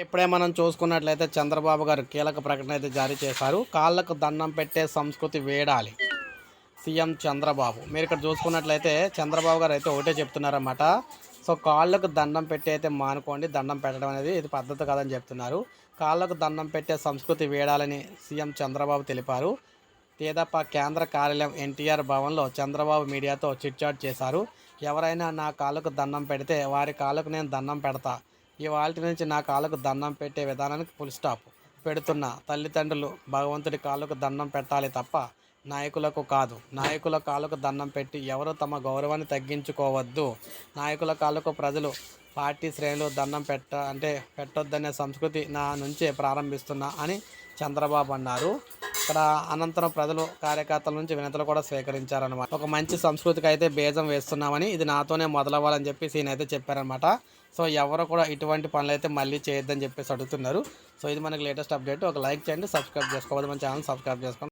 ఇప్పుడే మనం చూసుకున్నట్లయితే చంద్రబాబు గారు కీలక ప్రకటన అయితే జారీ చేశారు. కాళ్ళకు దండం పెట్టే సంస్కృతి వేడాలి. సీఎం చంద్రబాబు. మీరు ఇక్కడ చూసుకున్నట్లయితే చంద్రబాబు గారు అయితే ఒకటే చెప్తున్నారన్నమాట. సో కాళ్ళకు దండం పెట్టి అయితే మానుకోండి. దండం పెట్టడం అనేది ఇది పద్ధతి కాదని చెప్తున్నారు. కాళ్ళకు దండం పెట్టే సంస్కృతి వేడాలని సీఎం చంద్రబాబు తెలిపారు. తేదప్ప కేంద్ర కార్యాలయం ఎన్టీఆర్ భవన్లో చంద్రబాబు మీడియాతో చిట్చాట్ చేశారు. ఎవరైనా నా కాళ్ళకు దండం పెడితే వారి కాళ్ళకు నేను దండం పెడతా. ఇవాళ నుంచి నా కాళ్ళకు దండం పెట్టే విధానానికి ఫుల్ స్టాప్ పెడుతున్న తల్లిదండ్రులు భగవంతుడి కాళ్ళకు దండం పెట్టాలి తప్ప నాయకులకు కాదు. నాయకుల కాళ్ళకు దండం పెట్టి ఎవరు తమ గౌరవాన్ని తగ్గించుకోవద్దు. నాయకుల కాళ్ళకు ప్రజలు పార్టీ శ్రేణులు దండం పెట్ట అంటే పెట్టొద్దనే సంస్కృతి నా నుంచే ప్రారంభిస్తున్నా అని చంద్రబాబు అన్నారు. ఇక్కడ అనంతరం ప్రజలు కార్యకర్తల నుంచి వినతులు కూడా స్వీకరించారనమాట ఒక మంచి సంస్కృతికి అయితే బేజం వేస్తున్నామని ఇది నాతోనే మొదలవ్వాలని చెప్పేసి ఈయన అయితే చెప్పారనమాట సో ఎవరు కూడా ఇటువంటి పనులు అయితే మళ్ళీ చేయొద్దని చెప్పేసి అడుగుతున్నారు. సో ఇది మనకి లేటెస్ట్ అప్డేట్. ఒక లైక్ చేయండి సబ్స్క్రైబ్ చేసుకోవాలి మన ఛానల్ సబ్స్క్రైబ్ చేసుకోండి.